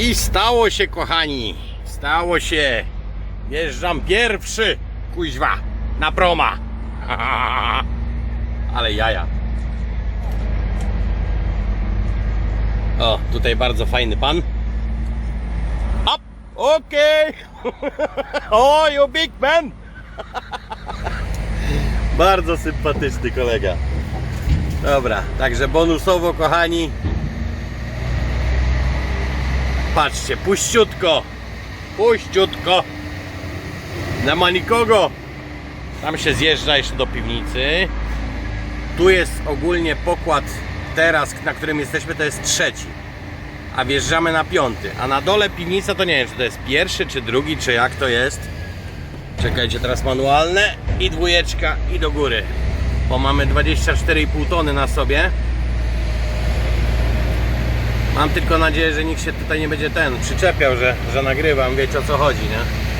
I stało się, kochani. Stało się. Wjeżdżam pierwszy, kuźwa, na proma. Ale jaja. O, tutaj bardzo fajny pan. Up, okej. o, you big man. bardzo sympatyczny kolega. Dobra, także bonusowo, kochani. Patrzcie, puściutko. Puściutko. Nie ma nikogo. Tam się zjeżdża jeszcze do piwnicy. Tu jest ogólnie pokład teraz, na którym jesteśmy, to jest trzeci. A wjeżdżamy na piąty. A na dole piwnica to nie wiem, czy to jest pierwszy, czy drugi, czy jak to jest. Czekajcie, teraz manualne i dwójeczka i do góry. Bo mamy 24,5 tony na sobie. Mam tylko nadzieję, że nikt się tutaj nie będzie ten przyczepiał, że, że nagrywam, wiecie o co chodzi, nie?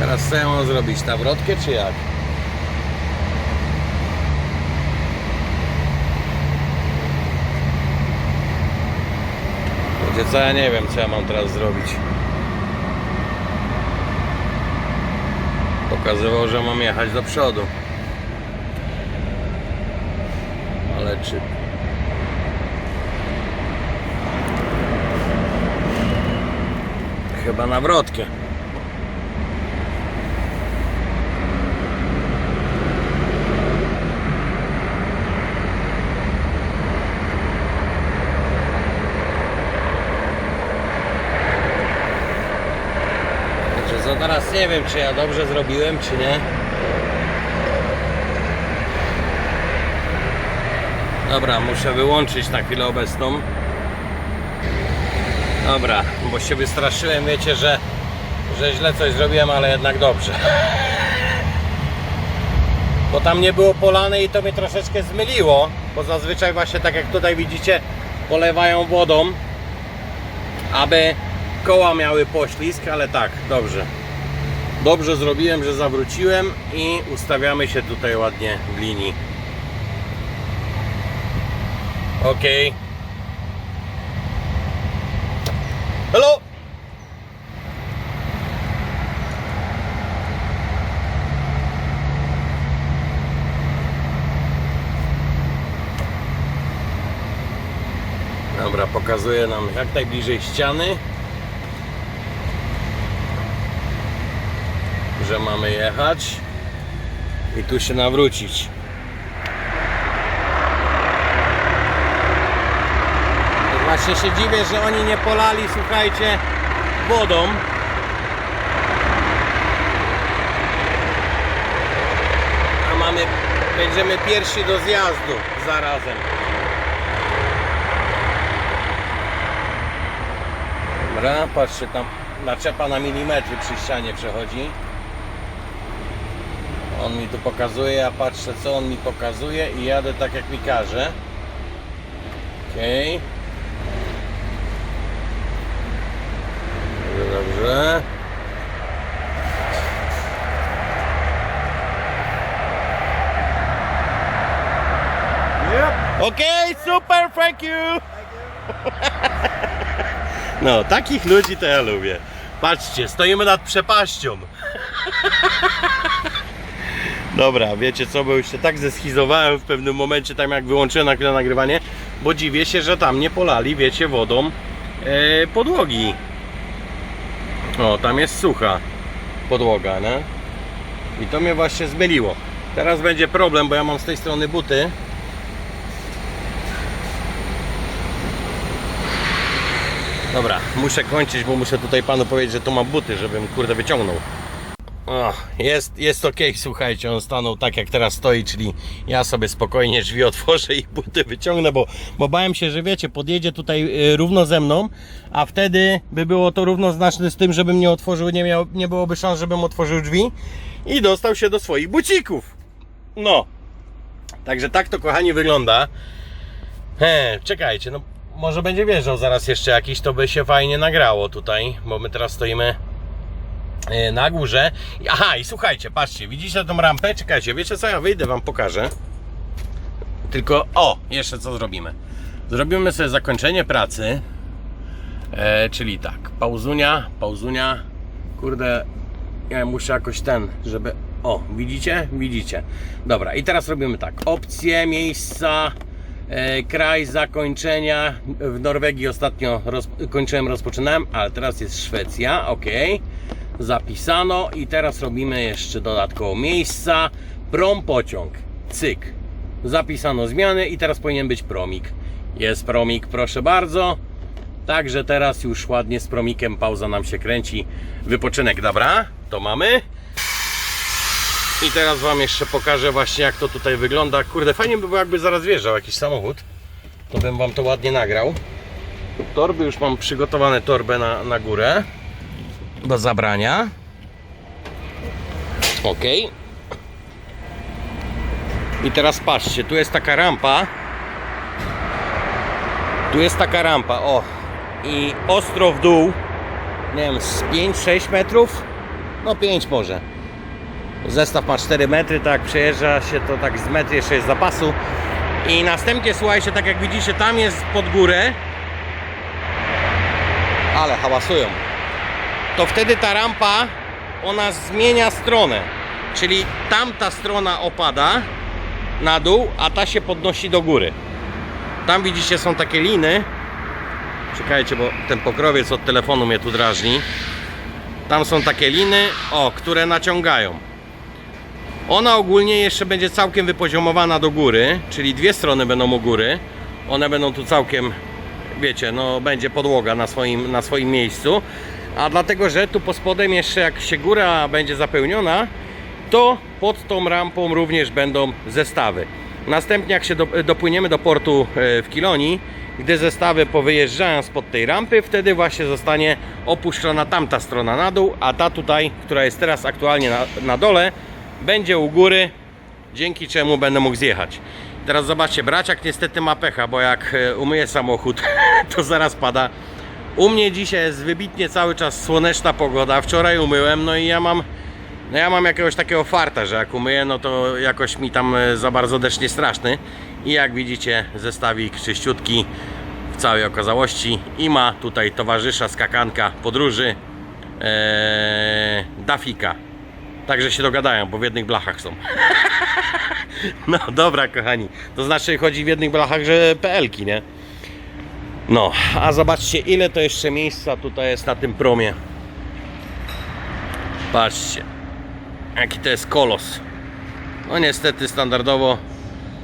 Teraz co ja mam zrobić? Nawrotkę czy jak? Co, ja nie wiem co ja mam teraz zrobić. Pokazywał, że mam jechać do przodu. Ale czy... Chyba nawrotkę. Nie wiem, czy ja dobrze zrobiłem, czy nie. Dobra, muszę wyłączyć na chwilę obecną. Dobra, bo się wystraszyłem, wiecie, że, że źle coś zrobiłem, ale jednak dobrze. Bo tam nie było polane i to mnie troszeczkę zmyliło, bo zazwyczaj właśnie tak jak tutaj widzicie, polewają wodą, aby koła miały poślizg, ale tak, dobrze. Dobrze zrobiłem, że zawróciłem i ustawiamy się tutaj ładnie w linii. Ok. Hello! Dobra, pokazuje nam jak najbliżej ściany. Że mamy jechać i tu się nawrócić. Właśnie się dziwię, że oni nie polali, słuchajcie, wodą. A mamy, będziemy pierwsi do zjazdu zarazem. Dobra, patrzcie tam, naczepa na milimetry przy ścianie przechodzi. On mi tu pokazuje, ja patrzę co on mi pokazuje i jadę tak jak mi każe. Okej. Dobrze, dobrze. Okej, super, thank you. No, takich ludzi to ja lubię. Patrzcie, stoimy nad przepaścią. Dobra, wiecie co, bo już się tak zeschizowałem w pewnym momencie, tam jak wyłączyłem na chwilę nagrywanie, bo dziwię się, że tam nie polali, wiecie, wodą e, podłogi. O, tam jest sucha podłoga, nie? I to mnie właśnie zmyliło. Teraz będzie problem, bo ja mam z tej strony buty. Dobra, muszę kończyć, bo muszę tutaj panu powiedzieć, że tu mam buty, żebym kurde wyciągnął. Jest, jest ok, słuchajcie, on stanął tak jak teraz stoi, czyli ja sobie spokojnie drzwi otworzę i buty wyciągnę, bo, bo bałem się, że wiecie, podjedzie tutaj y, równo ze mną, a wtedy by było to równoznaczne z tym, żebym nie otworzył, nie, miał, nie byłoby szans, żebym otworzył drzwi i dostał się do swoich bucików. No, także tak to kochani wygląda. He, czekajcie, no może będzie wjeżdżał zaraz jeszcze jakiś, to by się fajnie nagrało tutaj, bo my teraz stoimy na górze. Aha, i słuchajcie, patrzcie, widzicie tą rampę? Czekajcie, wiecie co, ja wyjdę, wam pokażę. Tylko, o, jeszcze co zrobimy. Zrobimy sobie zakończenie pracy, e, czyli tak, pauzunia, pauzunia, kurde, ja muszę jakoś ten, żeby, o, widzicie? Widzicie. Dobra, i teraz robimy tak, opcje, miejsca, e, kraj zakończenia. W Norwegii ostatnio roz, kończyłem, rozpoczynałem, ale teraz jest Szwecja, ok. Zapisano i teraz robimy jeszcze dodatkowo miejsca, prom pociąg, cyk. Zapisano zmiany i teraz powinien być promik. Jest promik, proszę bardzo. Także teraz już ładnie z promikiem pauza nam się kręci. Wypoczynek, dobra? To mamy. I teraz Wam jeszcze pokażę właśnie jak to tutaj wygląda. Kurde, fajnie by było jakby zaraz wjeżdżał jakiś samochód. To bym Wam to ładnie nagrał. Torby już mam przygotowane torbę na, na górę. Do zabrania. Ok. I teraz patrzcie, tu jest taka rampa. Tu jest taka rampa, o. I ostro w dół. Nie wiem, z 5-6 metrów? No 5 może. Zestaw ma 4 metry, tak przejeżdża się to tak z metry jeszcze jest zapasu. I następnie słuchajcie, tak jak widzicie, tam jest pod górę. Ale hałasują. To wtedy ta rampa ona zmienia stronę. Czyli tamta strona opada na dół, a ta się podnosi do góry. Tam widzicie są takie liny. Czekajcie, bo ten pokrowiec od telefonu mnie tu drażni. Tam są takie liny, o, które naciągają. Ona ogólnie jeszcze będzie całkiem wypoziomowana do góry, czyli dwie strony będą u góry. One będą tu całkiem, wiecie, no będzie podłoga na swoim, na swoim miejscu. A dlatego, że tu pod spodem jeszcze jak się góra będzie zapełniona, to pod tą rampą również będą zestawy. Następnie jak się do, dopłyniemy do portu e, w Kilonii, gdy zestawy powyjeżdżają spod tej rampy, wtedy właśnie zostanie opuszczona tamta strona na dół, a ta tutaj, która jest teraz aktualnie na, na dole, będzie u góry, dzięki czemu będę mógł zjechać. Teraz zobaczcie, braciak niestety ma pecha, bo jak e, umyje samochód, to zaraz pada. U mnie dzisiaj jest wybitnie cały czas słoneczna pogoda. Wczoraj umyłem, no i ja mam no ja mam jakiegoś takiego farta, że jak umyję, no to jakoś mi tam e, za bardzo deszcz nie straszny. I jak widzicie, zestawik czyściutki w całej okazałości. I ma tutaj towarzysza skakanka podróży ee, Dafika. Także się dogadają, bo w jednych blachach są. No dobra, kochani. To znaczy chodzi w jednych blachach, że PL-ki, nie? No, a zobaczcie ile to jeszcze miejsca tutaj jest na tym promie. Patrzcie. Jaki to jest kolos. No niestety standardowo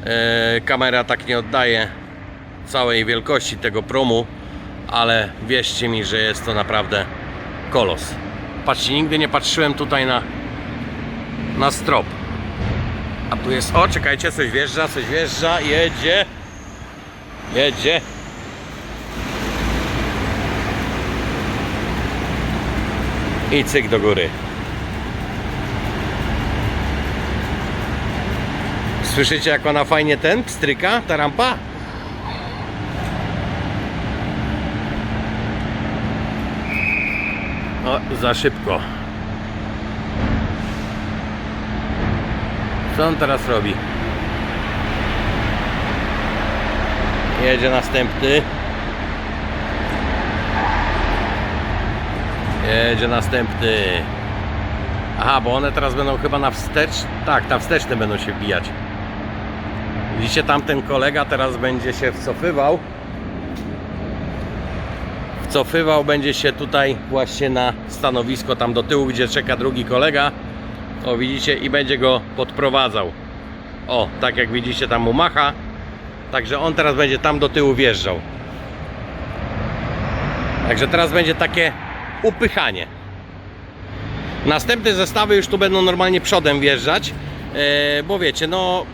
e, kamera tak nie oddaje całej wielkości tego promu, ale wierzcie mi, że jest to naprawdę kolos. Patrzcie, nigdy nie patrzyłem tutaj na na strop. A tu jest, o czekajcie, coś wjeżdża, coś wjeżdża, jedzie. Jedzie. I cyk do góry. Słyszycie jak ona fajnie ten pstryka, ta rampa? O, za szybko. Co on teraz robi? Jedzie następny. Jedzie następny. Aha, bo one teraz będą chyba na wstecz. Tak, na wsteczne będą się wbijać. Widzicie, tamten kolega teraz będzie się wcofywał. Wcofywał będzie się tutaj właśnie na stanowisko tam do tyłu, gdzie czeka drugi kolega. O, widzicie, i będzie go podprowadzał. O, tak jak widzicie, tam mu macha. Także on teraz będzie tam do tyłu wjeżdżał. Także teraz będzie takie upychanie. Następne zestawy już tu będą normalnie przodem wjeżdżać, e, bo wiecie, no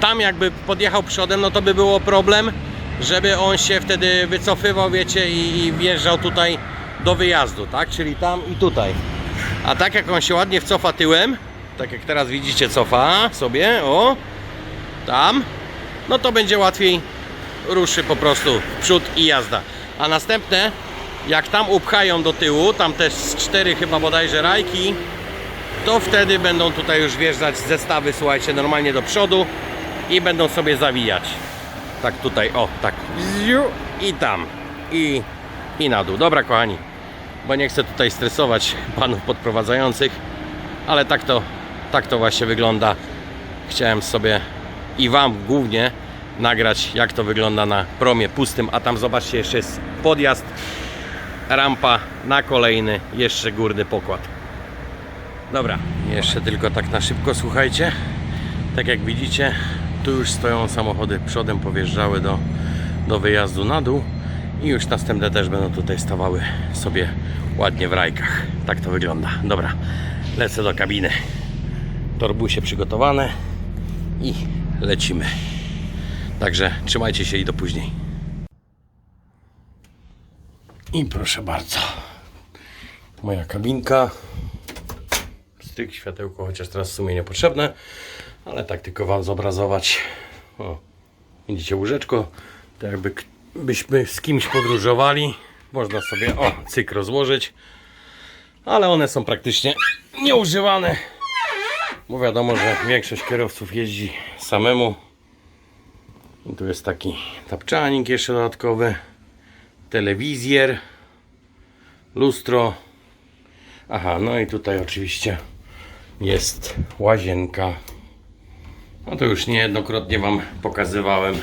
tam jakby podjechał przodem, no to by było problem, żeby on się wtedy wycofywał, wiecie, i, wjeżdżał tutaj do wyjazdu, tak? Czyli tam i tutaj. A tak jak on się ładnie wcofa tyłem, tak jak teraz widzicie, cofa sobie, o, tam, no to będzie łatwiej ruszy po prostu w przód i jazda. A następne, jak tam upchają do tyłu, tam też z cztery chyba bodajże rajki, to wtedy będą tutaj już wjeżdżać zestawy, słuchajcie, normalnie do przodu i będą sobie zawijać. Tak tutaj, o, tak. I tam. I, I na dół. Dobra, kochani. Bo nie chcę tutaj stresować panów podprowadzających, ale tak to, tak to właśnie wygląda. Chciałem sobie i Wam głównie nagrać, jak to wygląda na promie pustym. A tam zobaczcie, jeszcze jest podjazd, rampa na kolejny, jeszcze górny pokład. Dobra, jeszcze tylko tak na szybko, słuchajcie. Tak jak widzicie, tu już stoją samochody przodem, powjeżdżały do, do wyjazdu na dół i już następne też będą tutaj stawały sobie ładnie w rajkach. Tak to wygląda. Dobra, lecę do kabiny. Torbusie przygotowane i lecimy. Także trzymajcie się i do później. I proszę bardzo. Moja kabinka. Stryk, światełko, chociaż teraz w sumie niepotrzebne, ale tak tylko Wam zobrazować. O, widzicie łóżeczko, to jakby k- byśmy z kimś podróżowali, można sobie, o, cyk rozłożyć, ale one są praktycznie nieużywane, bo wiadomo, że większość kierowców jeździ samemu. I tu jest taki tapczanik jeszcze dodatkowy, telewizjer, lustro, Aha, no i tutaj oczywiście jest łazienka. No to już niejednokrotnie Wam pokazywałem.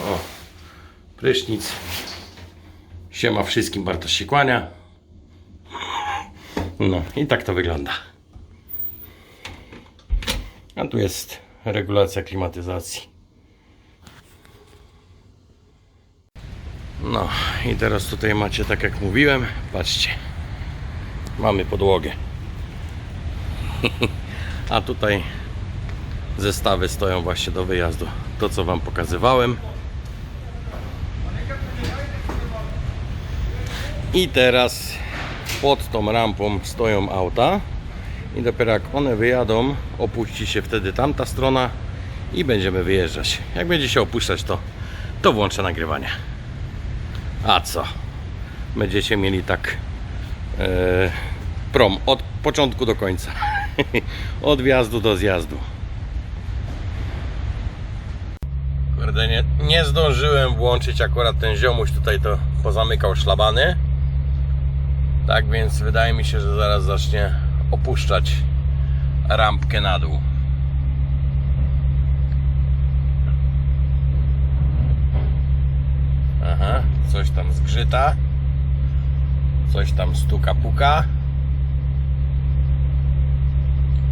O, prysznic. Siema wszystkim, Bartosz się kłania. No i tak to wygląda. A tu jest regulacja klimatyzacji. No i teraz tutaj macie, tak jak mówiłem, patrzcie mamy podłogę. A tutaj zestawy stoją właśnie do wyjazdu. To co Wam pokazywałem. I teraz pod tą rampą stoją auta. I dopiero jak one wyjadą, opuści się wtedy tamta strona i będziemy wyjeżdżać. Jak będzie się opuszczać, to, to włączę nagrywanie. A co? Będziecie mieli tak e, prom od początku do końca. od wjazdu do zjazdu. Kurde, nie, nie zdążyłem włączyć akurat ten ziomuś tutaj to pozamykał szlabany. Tak więc wydaje mi się, że zaraz zacznie opuszczać rampkę na dół. Aha, coś tam zgrzyta. Coś tam stuka puka.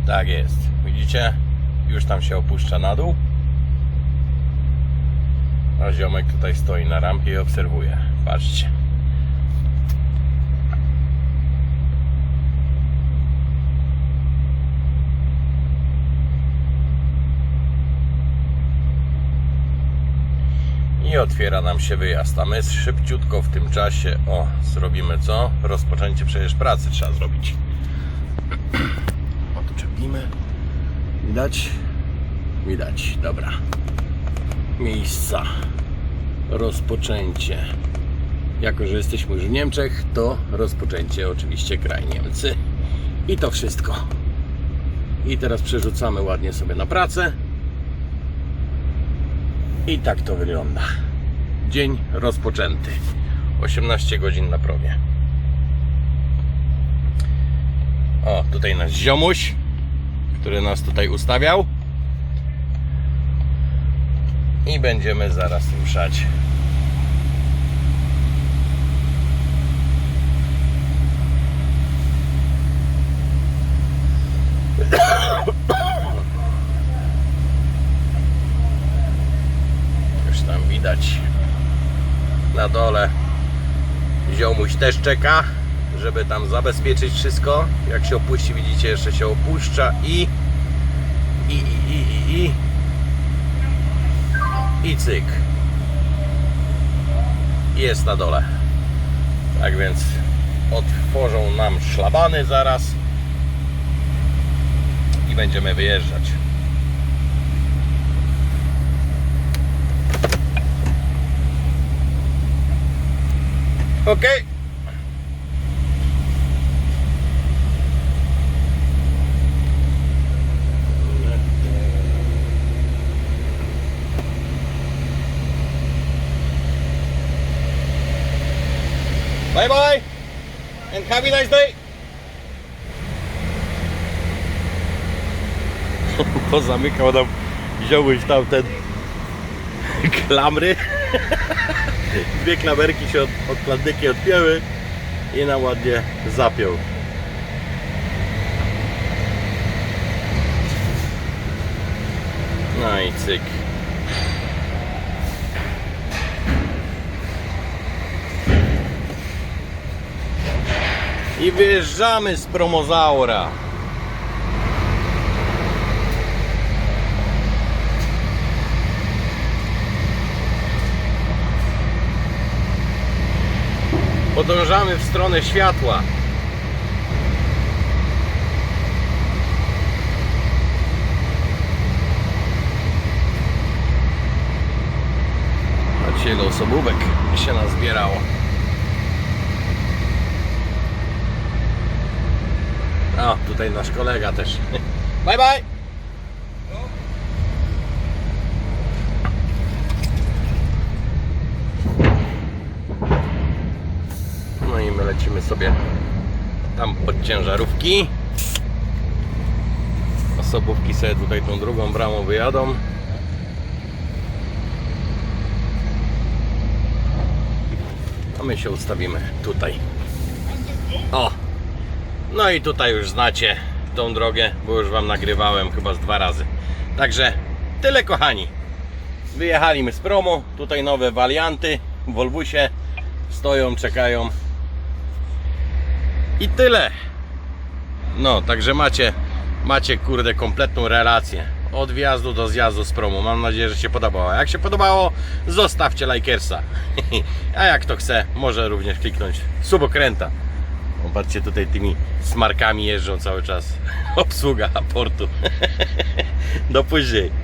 Tak jest. Widzicie? Już tam się opuszcza na dół. A ziomek tutaj stoi na rampie i obserwuje. Patrzcie. I otwiera nam się wyjazd. A my szybciutko w tym czasie, o, zrobimy co? Rozpoczęcie przecież pracy trzeba zrobić. O, tu czepimy. Widać? Widać, dobra. Miejsca. Rozpoczęcie. Jako, że jesteśmy już w Niemczech, to rozpoczęcie oczywiście kraj Niemcy. I to wszystko. I teraz przerzucamy ładnie sobie na pracę. I tak to wygląda. Dzień rozpoczęty. 18 godzin na promie. O, tutaj nasz ziomuś, który nas tutaj ustawiał. I będziemy zaraz ruszać. Już tam widać na dole ziomuś też czeka, żeby tam zabezpieczyć wszystko. Jak się opuści, widzicie, jeszcze się opuszcza i i i i i i, I cyk. Jest na dole. Tak więc otworzą nam szlabany zaraz i będziemy wyjeżdżać. Okej. Bye bye and have a nice day. Pozamykał nam, wziąłeś tam ten klamry. Dwie klamerki się od, od kladnyki odpięły i nam ładnie zapiął. No i cyk. I wyjeżdżamy z promozaura. Podążamy w stronę światła. Patrzcie ile osobówek się nazbierało. O, tutaj nasz kolega też. Bye bye! No i my lecimy sobie tam pod ciężarówki. Osobówki sobie tutaj tą drugą bramą wyjadą. A my się ustawimy tutaj. O! No i tutaj już znacie tą drogę, bo już Wam nagrywałem chyba z dwa razy. Także tyle kochani. Wyjechaliśmy z promu. Tutaj nowe walianty w Volbusie stoją, czekają. I tyle. No, także macie, macie kurde kompletną relację. Od wjazdu do zjazdu z promu. Mam nadzieję, że się podobało. Jak się podobało, zostawcie lajkersa. A jak to chce, może również kliknąć subokręta. Popatrzcie, tutaj tymi smarkami jeżdżą cały czas. Obsługa portu. Do później.